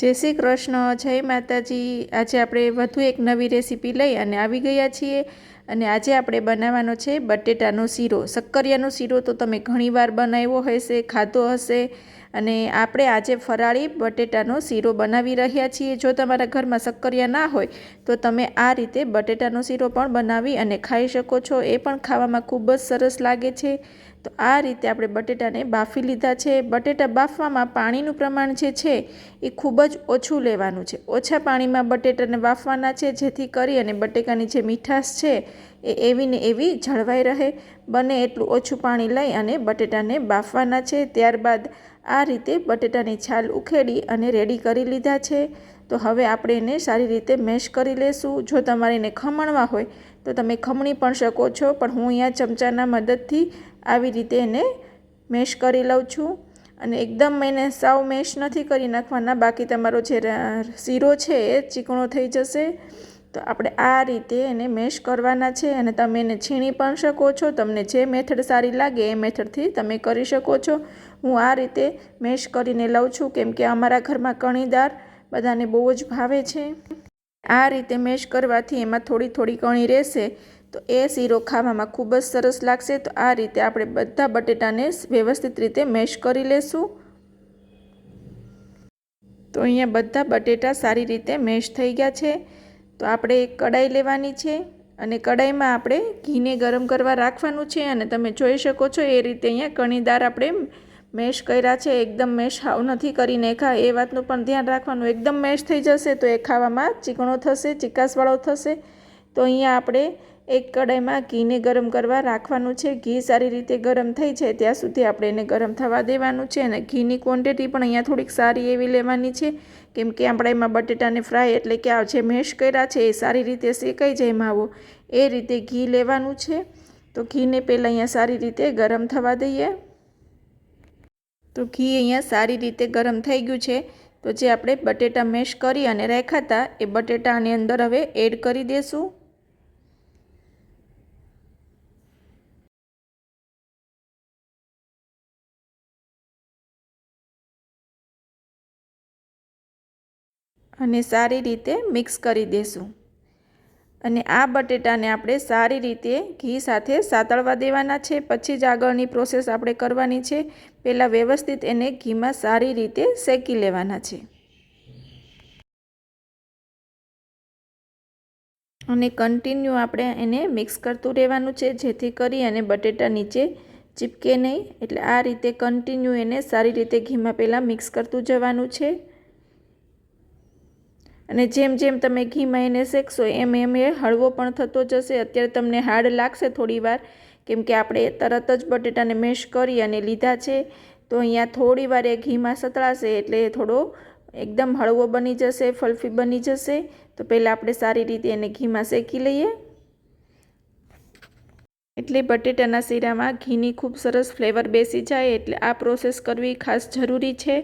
જય શ્રી કૃષ્ણ, જય માતાજી. આજે આપણે વધુ એક નવી રેસીપી લઈ અને આવી ગયા છીએ. અને આજે આપણે બનાવવાનો છે બટેટાનો શીરો. શક્કરિયાનો શીરો તો તમે ઘણીવાર બનાવ્યો હશે, ખાધો હશે. અને આપણે આજે ફરાળી બટેટાનો શીરો બનાવી રહ્યા છીએ. જો તમારા ઘરમાં શક્કરિયા ના હોય, તો તમે આ રીતે બટેટાનો શીરો પણ બનાવી અને ખાઈ શકો છો. એ પણ ખાવામાં ખૂબ જ સરસ લાગે છે. તો આ રીતે આપણે બટેટાને બાફી લીધા છે. બટેટા બાફવામાં પાણીનું પ્રમાણ જે છે, એ ખૂબ જ ઓછું લેવાનું છે. ઓછા પાણીમાં બટેટાને બાફવાના છે, જેથી કરી અને બટેકાની જે મીઠાશ છે, એ એવી ને એવી જળવાઈ રહે. બને એટલું ઓછું પાણી લઈ અને બટેટાને બાફવાના છે. ત્યારબાદ આ રીતે બટેટાની છાલ ઉખેડી અને રેડી કરી લીધા છે. તો હવે આપણે એને સારી રીતે મેશ કરી લેશું. જો તમારે એને ખમણવા હોય તો તમે ખમણી પણ શકો છો, પણ હું અહીંયા ચમચાના મદદથી આવી રીતે એને મેશ કરી લઉં છું. અને એકદમ એને સાવ મેશ નથી કરી નાખવાના. બાકી તમારો જે શીરો છે એ ચીકણો થઈ જશે. તો આપણે આ રીતે એને મેશ કરવાના છે અને તમે એને છીણી પણ શકો છો. તમને જે મેથડ સારી લાગે એ મેથડથી તમે કરી શકો છો. હું આ રીતે મેશ કરીને લઉં છું કેમ કે અમારા ઘરમાં કણીદાર બધાને બહુ જ ભાવે છે. આ રીતે મેશ કરવાથી એમાં થોડી થોડી કણી રહેશે. તો એ શીરો ખાવામાં ખૂબ જ સરસ લાગશે. તો આ રીતે આપણે બધા બટેટાને વ્યવસ્થિત રીતે મેશ કરી લેશું. તો અહીંયા બધા બટેટા સારી રીતે મેશ થઈ ગયા છે. તો આપણે એક કડાઈ લેવાની છે અને કડાઈમાં આપણે ઘીને ગરમ કરવા રાખવાનું છે અને તમે જોઈ શકો છો એ રીતે અહીંયા કણીદાર આપણે મેશ કર્યા છે. એકદમ મેશ હાવ નથી કરી નાખા એ વાતનું પણ ધ્યાન રાખવાનું. એકદમ મેશ થઈ જશે તો એ ખાવામાં ચીકણો થશે, ચીકાસવાળો થશે. તો અહીંયા આપણે એક કડાઈમાં ઘીને ગરમ કરવા રાખવાનું છે. ઘી સારી રીતે ગરમ થઈ જાય ત્યાં સુધી આપણે એને ગરમ થવા દેવાનું છે અને ઘીની ક્વોન્ટિટી પણ અહીંયા થોડીક સારી એવી લેવાની છે. કેમ કે આપણે એમાં બટેટાને ફ્રાય એટલે કે આ જે મેશ કર્યા છે એ સારી રીતે શેકાઈ જાય માવો. એ રીતે ઘી લેવાનું છે. તો ઘીને પહેલાં અહીંયા સારી રીતે ગરમ થવા દઈએ. તો ઘી અહીંયા સારી રીતે ગરમ થઈ ગયું છે. તો જે આપણે બટેટા મેશ કરી અને રાખ્યા હતા એ બટેટાની અંદર હવે એડ કરી દઈશું અને સારી રીતે મિક્સ કરી દેશું. અને આ બટેટાને આપણે સારી રીતે ઘી સાથે સાતળવા દેવાના છે. પછી જ આગળની પ્રોસેસ આપણે કરવાની છે. પહેલાં વ્યવસ્થિત એને ઘીમાં સારી રીતે શેકી લેવાના છે. અને કન્ટિન્યુ આપણે એને મિક્સ કરતું રહેવાનું છે. જેથી કરી અને બટેટા નીચે ચીપકે નહીં. એટલે આ રીતે કન્ટિન્યુ એને સારી રીતે ઘીમાં પહેલાં મિક્સ કરતું જવાનું છે. અને જેમ જેમ તમે ઘીમાં એને શેકશો, એમ એમ એ હળવો પણ થતો જશે. અત્યારે તમને હાર્ડ લાગશે થોડીવાર કેમ કે આપણે તરત જ બટેટાને મેશ કરી અને લીધા છે. તો અહીંયા થોડી વાર એ ઘીમાં સતળાશે એટલે થોડો એકદમ હળવો બની જશે, ફલફી બની જશે. તો પહેલાં આપણે સારી રીતે એને ઘીમાં શેકી લઈએ. એટલે બટેટાના શીરામાં ઘીની ખૂબ સરસ ફ્લેવર બેસી જાય, એટલે આ પ્રોસેસ કરવી ખાસ જરૂરી છે.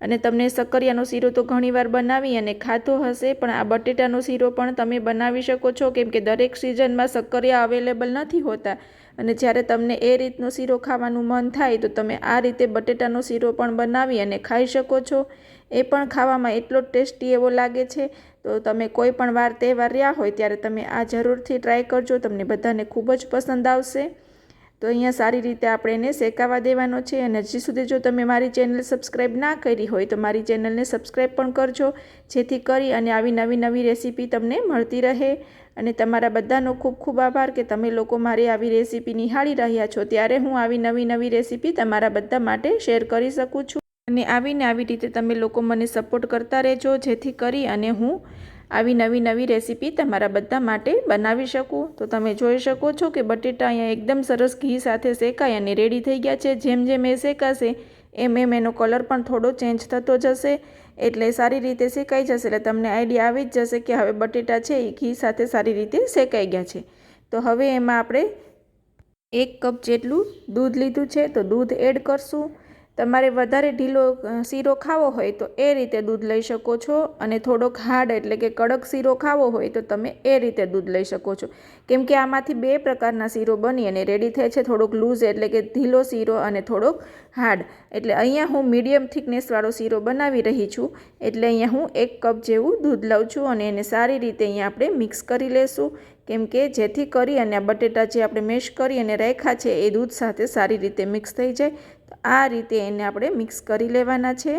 અને તમને સક્કરિયાનો શીરો તો ઘણીવાર બનાવી અને ખાધો હશે, પણ આ બટેટાનો શીરો પણ તમે બનાવી શકો છો. કેમ કે દરેક સિઝનમાં સક્કરિયા અવેલેબલ નથી હોતા. અને જ્યારે તમને એ રીતનો શીરો ખાવાનું મન થાય, તો તમે આ રીતે બટેટાનો શીરો પણ બનાવી અને ખાઈ શકો છો. એ પણ ખાવામાં એટલો ટેસ્ટી એવો લાગે છે. તો તમે કોઈ પણ વાર તહેવાર રહ્યા હોય, ત્યારે તમે આ જરૂરથી ટ્રાય કરજો. તમને બધાને ખૂબ જ પસંદ આવશે. તો અહીંયા સારી રીતે આપણે એને શેકાવા દેવાનો છે અને હજી સુધી જો તમે મારી ચેનલ સબસ્ક્રાઈબ ના કરી હોય તો મારી ચેનલને સબસ્ક્રાઈબ પણ કરજો, જેથી કરી અને આવી નવી નવી રેસીપી તમને મળતી રહે. અને તમારા બધાનો ખૂબ ખૂબ આભાર કે તમે લોકો મારી આવી રેસીપી નિહાળી રહ્યા છો. ત્યારે હું આવી નવી નવી રેસીપી તમારા બધા માટે શેર કરી શકું છું. અને આવીને આવી રીતે તમે લોકો મને સપોર્ટ કરતા રહેજો, જેથી કરી અને હું આવી નવી નવી રેસીપી તમારા બધા માટે બનાવી શકું. તો તમે જોઈ શકો છો કે બટેટા અહીંયા એકદમ સરસ ઘી સાથે શેકાય અને રેડી થઈ ગયા છે. જેમ જેમ એ શેકાશે, એમ એમ એનો કલર પણ થોડો ચેન્જ થતો જશે. એટલે સારી રીતે શેકાઈ જશે એટલે તમને આઈડિયા આવી જ જશે કે હવે બટેટા છે એ ઘી સાથે સારી રીતે શેકાઈ ગયા છે. તો હવે એમાં આપણે એક કપ જેટલું દૂધ લીધું છે. તો દૂધ એડ કરશું. તમારે વધારે ઢીલો શીરો ખાવો હોય તો એ રીતે દૂધ લઈ શકો છો અને થોડોક હાર્ડ એટલે કે કડક શીરો ખાવો હોય તો તમે એ રીતે દૂધ લઈ શકો છો. કેમ કે આમાંથી બે પ્રકારના શીરો બની અને રેડી થાય છે થોડોક લૂઝ એટલે કે ઢીલો શીરો અને થોડોક હાર્ડ. એટલે અહીંયા હું મીડિયમ થિકનેસવાળો શીરો બનાવી રહી છું. એટલે અહીંયા હું એક કપ જેવું દૂધ લઉં છું અને એને સારી રીતે અહીંયા આપણે મિક્સ કરી લેશું. કેમ કે જેથી કરી અને આ બટેટા જે આપણે મેશ કરી અને રાખ્યા છે એ દૂધ સાથે સારી રીતે મિક્સ થઈ જાય. આ રીતે એને આપણે મિક્સ કરી લેવાના છે.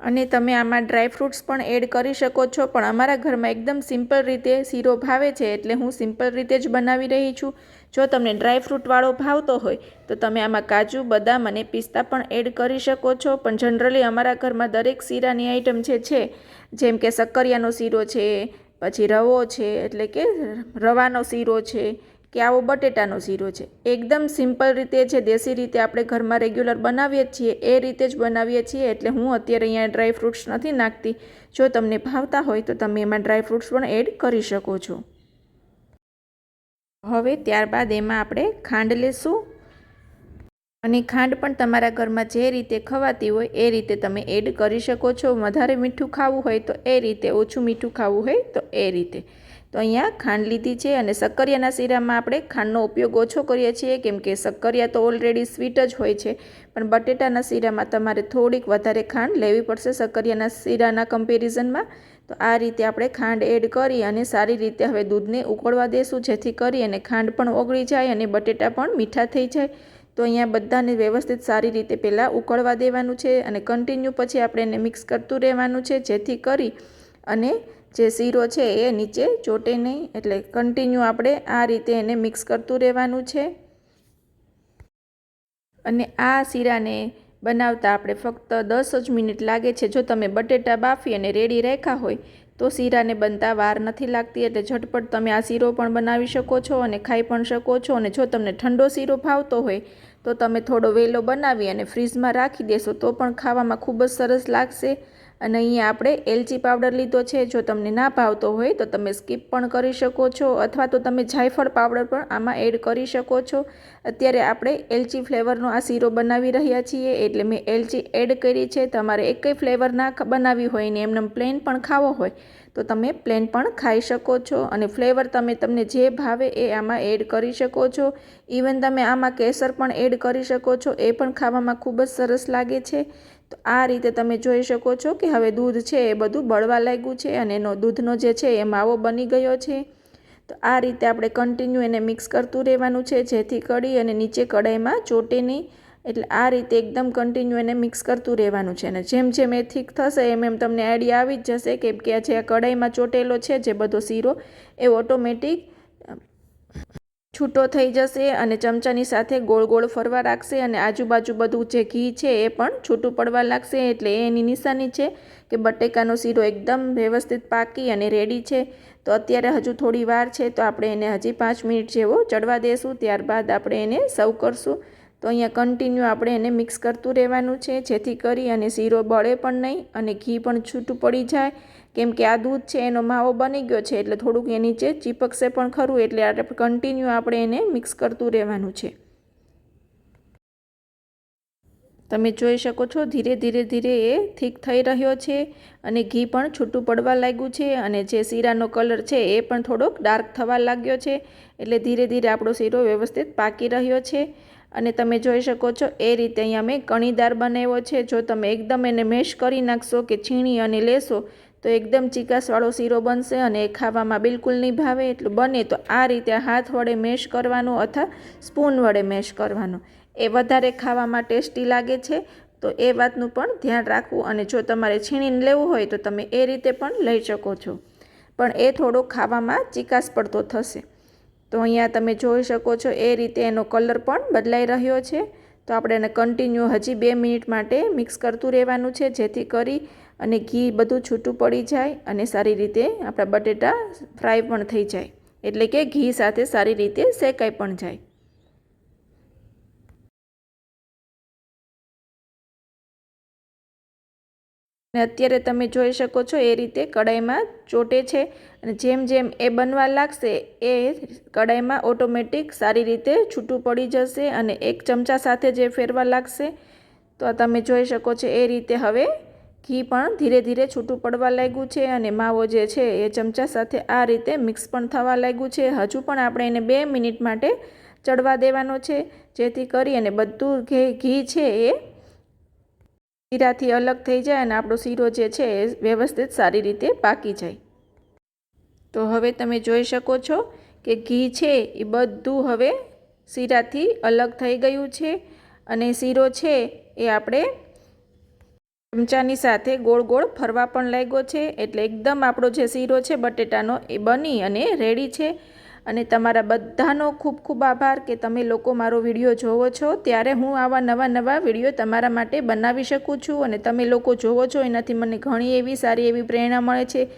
અને તમે આમાં ડ્રાય ફ્રૂટ્સ પણ એડ કરી શકો છો. પણ અમારા ઘરમાં એકદમ સિમ્પલ રીતે શીરો ભાવે છે એટલે હું સિમ્પલ રીતે જ બનાવી રહી છું. જો તમને ડ્રાયફ્રૂટવાળો ભાવતો હોય તો તમે આમાં કાજુ, બદામ અને પિસ્તા પણ એડ કરી શકો છો. પણ જનરલી અમારા ઘરમાં દરેક શીરાની આઈટમ જે છે, જેમ કે શક્કરિયાનો શીરો છે, પછી રવો છે, એટલે કે રવાનો શીરો છે કે આવો બટેટાનો શીરો છે. એકદમ સિમ્પલ રીતે છે દેશી રીતે આપણે ઘરમાં રેગ્યુલર બનાવીએ છીએ, એ રીતે જ બનાવીએ છીએ. એટલે હું અત્યારે અહીંયા ડ્રાય ફ્રૂટ્સ નથી નાખતી. જો તમને ભાવતા હોય તો તમે એમાં ડ્રાય ફ્રૂટ્સ પણ એડ કરી શકો છો. હવે ત્યારબાદ એમાં આપણે ખાંડ લેશું. અને ખાંડ પણ તમારા ઘરમાં જે રીતે ખવાતી હોય, એ રીતે તમે એડ કરી શકો છો. વધારે મીઠું ખાવું હોય તો એ રીતે, ઓછું મીઠું ખાવું હોય તો એ રીતે. તો અહીંયા ખાંડ લીધી છે અને શક્કરિયાના શીરામાં આપણે ખાંડનો ઉપયોગ ઓછો કરીએ છીએ, કેમ કે શક્કરિયા તો ઓલરેડી સ્વીટ જ હોય છે, પણ બટેટાના શીરામાં તમારે થોડીક વધારે ખાંડ લેવી પડશે શક્કરિયાના શીરાના કમ્પેરિઝનમાં તો આ રીતે આપણે ખાંડ એડ કરી અને સારી રીતે હવે દૂધને ઉકળવા દેશું, જેથી કરી અને ખાંડ પણ ઓગળી જાય અને બટેટા પણ મીઠા થઈ જાય. તો અહીંયા બધાને વ્યવસ્થિત સારી રીતે પહેલાં ઉકળવા દેવાનું છે અને કન્ટિન્યુ પછી આપણે એને મિક્સ કરતું રહેવાનું છે, જેથી કરી અને જે શીરો છે એ નીચે ચોટે નહીં, એટલે કન્ટિન્યુ આપણે આ રીતે એને મિક્સ કરતું રહેવાનું છે. અને આ શીરાને બનાવતા આપણે ફક્ત દસ જ મિનિટ લાગે છે. જો તમે બટેટા બાફી અને રેડી રાખ્યા હોય, તો શીરાને બનતા વાર નથી લાગતી, એટલે ઝટપટ તમે આ શીરો પણ બનાવી શકો છો અને ખાઈ પણ શકો છો. અને જો તમને ઠંડો શીરો ભાવતો હોય, તો તમે થોડો વહેલો બનાવી અને ફ્રીઝમાં રાખી દેશો, તો પણ ખાવામાં ખૂબ જ સરસ લાગશે. અને અહીંયા આપણે એલચી પાવડર લીધો છે. જો તમને ના ભાવતો હોય તો તમે સ્કીપ પણ કરી શકો છો અથવા તો તમે જાયફળ પાવડર પણ આમાં એડ કરી શકો છો. અત્યારે આપણે એલચી ફ્લેવરનો આ શીરો બનાવી રહ્યા છીએ. એટલે મેં એલચી એડ કરી છે. તમારે એકેય ફ્લેવર ના બનાવી હોય ને એમને પ્લેન પણ ખાવો હોય તો તમે પ્લેન પણ ખાઈ શકો છો. અને ફ્લેવર તમે, તમને જે ભાવે એ આમાં એડ કરી શકો છો. ઇવન તમે આમાં કેસર પણ એડ કરી શકો છો. એ પણ ખાવામાં ખૂબ જ સરસ લાગે છે. તો આ રીતે તમે જોઈ શકો છો કે હવે દૂધ છે એ બધું બળવા લાગ્યું છે અને એનો દૂધનો જે છે એ માવો બની ગયો છે. તો આ રીતે આપણે કન્ટિન્યુ એને મિક્સ કરતું રહેવાનું છે, જેથી કઢી અને નીચે કઢાઈમાં ચોટે નહીં. એટલે આ રીતે એકદમ કન્ટિન્યુ એને મિક્સ કરતું રહેવાનું છે અને જેમ જેમ એ થીક થશે એમ એમ તમને આઈડિયા આવી જ જશે કેમ કે જે આ કઢાઈમાં ચોટેલો છે, જે બધો શીરો, એ ઓટોમેટિક છૂટો થઈ જશે અને ચમચાની સાથે ગોળ ગોળ ફરવા રાખશે અને આજુબાજુ બધું જે ઘી છે એ પણ છૂટું પડવા લાગશે. એટલે એની નિશાની છે કે બટેકાનો શીરો એકદમ વ્યવસ્થિત પાકી અને રેડી છે. તો અત્યારે હજુ થોડી વાર છે તો આપણે એને હજી પાંચ મિનિટ જેવો ચડવા દેશું. ત્યારબાદ આપણે એને સર્વ કરશું. તો અહીંયા કન્ટિન્યુ આપણે એને મિક્સ કરતું રહેવાનું છે. જેથી કરી અને શીરો બળે પણ નહીં અને ઘી પણ છૂટું પડી જાય. કેમ કે આ દૂધ છે, એનો માવો બની ગયો છે, એટલે થોડુંક એ નીચે ચીપકશે પણ ખરું, એટલે આપણે કન્ટિન્યુ આપણે એને મિક્સ કરતું રહેવાનું છે. તમે જોઈ શકો છો, ધીરે ધીરે ધીરે એ થીક થઈ રહ્યો છે અને ઘી પણ છૂટું પડવા લાગ્યું છે અને જે શીરાનો કલર છે એ પણ થોડોક ડાર્ક થવા લાગ્યો છે, એટલે ધીરે ધીરે આપણો શીરો વ્યવસ્થિત પાકી રહ્યો છે. અને તમે જોઈ શકો છો, એ રીતે અહીંયા મેં કણીદાર બનાવ્યો છે, જો તમે એકદમ એને મેશ કરી નાખશો કે છીણી અને લેશો તો એકદમ ચીકાસવાળો શીરો બનશે અને એ ખાવામાં બિલકુલ નહીં ભાવે. એટલું બને તો આ રીતે હાથ વડે મેશ કરવાનું અથવા સ્પૂન વડે મેશ કરવાનું. એ વધારે ખાવામાં ટેસ્ટી લાગે છે. તો એ વાતનું પણ ધ્યાન રાખવું અને જો તમારે છીણીને લેવું હોય તો તમે એ રીતે પણ લઈ શકો છો. પણ એ થોડો ખાવામાં ચીકાસ પડતો થશે. તો અહીંયા તમે જોઈ શકો છો એ રીતે એનો કલર પણ બદલાઈ રહ્યો છે. તો આપણે એને કન્ટિન્યુ હજી બે મિનિટ માટે મિક્સ કરતું રહેવાનું છે. જેથી કરી અને ઘી બધું છૂટું પડી જાય અને સારી રીતે આપણા બટેટા ફ્રાય પણ થઈ જાય. એટલે કે ઘી સાથે સારી રીતે શેકાઈ પણ જાય. અને અત્યારે તમે જોઈ શકો છો એ રીતે કડાઈમાં ચોટે છે અને જેમ જેમ એ બનવા લાગશે એ કડાઈમાં ઓટોમેટિક સારી રીતે છૂટું પડી જશે અને એક ચમચા સાથે જે ફેરવા લાગશે તો તમે જોઈ શકો છો એ રીતે હવે ઘી પણ ધીરે ધીરે છૂટું પડવા લાગ્યું છે અને માવો જે છે એ ચમચા સાથે આ રીતે મિક્સ પણ થવા લાગ્યું છે. હજુ પણ આપણે એને બે મિનિટ માટે ચડવા દેવાનો છે, જેથી કરી અને બધું ઘી છે એ શીરાથી અલગ થઈ જાય અને આપણો શીરો જે છે એ વ્યવસ્થિત સારી રીતે પાકી જાય. તો હવે તમે જોઈ શકો છો કે ઘી છે એ બધું હવે શીરાથી અલગ થઈ ગયું છે અને શીરો છે એ આપણે ચમચાની સાથે ગોળ ગોળ ફરવા પણ લાગ્યો છે. એટલે એકદમ આપણો જે શીરો છે, બટેટાનો, એ બની અને રેડી છે. અને તમારા બધાનો ખૂબ ખૂબ આભાર કે તમે લોકો મારો વીડિયો જોવો છો. ત્યારે હું આવા નવા નવા વીડિયો તમારા માટે બનાવી શકું છું અને તમે લોકો જોવો છો, એનાથી મને ઘણી એવી સારી એવી પ્રેરણા મળે છે.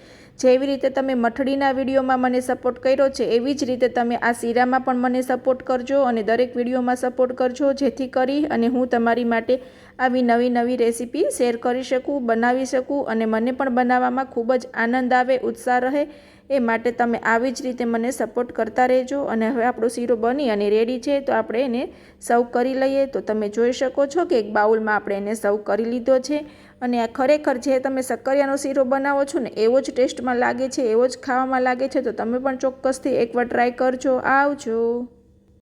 જેવી રીતે તમે મઠડીના વિડીયોમાં મને સપોર્ટ કર્યો છે, એવી જ રીતે તમે આ શીરામાં પણ મને સપોર્ટ કરજો અને દરેક વિડીયોમાં સપોર્ટ કરજો. જેથી કરી અને હું તમારી માટે આવી નવી નવી રેસીપી શેર કરી શકું, બનાવી શકું અને મને પણ બનાવવામાં ખૂબ જ આનંદ આવે, ઉત્સાહ રહે એ માટે તમે આવી જ રીતે મને સપોર્ટ કરતા રહેજો. અને હવે આપણો શીરો બની અને રેડી છે તો આપણે એને સર્વ કરી લઈએ. તો તમે જોઈ શકો છો કે એક બાઉલમાં આપણે એને સર્વ કરી લીધો છે. અને આ ખરેખર જે તમે શક્કરિયાનો શીરો બનાવો છો ને, એવો જ ટેસ્ટમાં લાગે છે, એવો જ ખાવામાં લાગે છે, તો તમે પણ ચોક્કસથી એકવાર ટ્રાય કરજો. આવજો.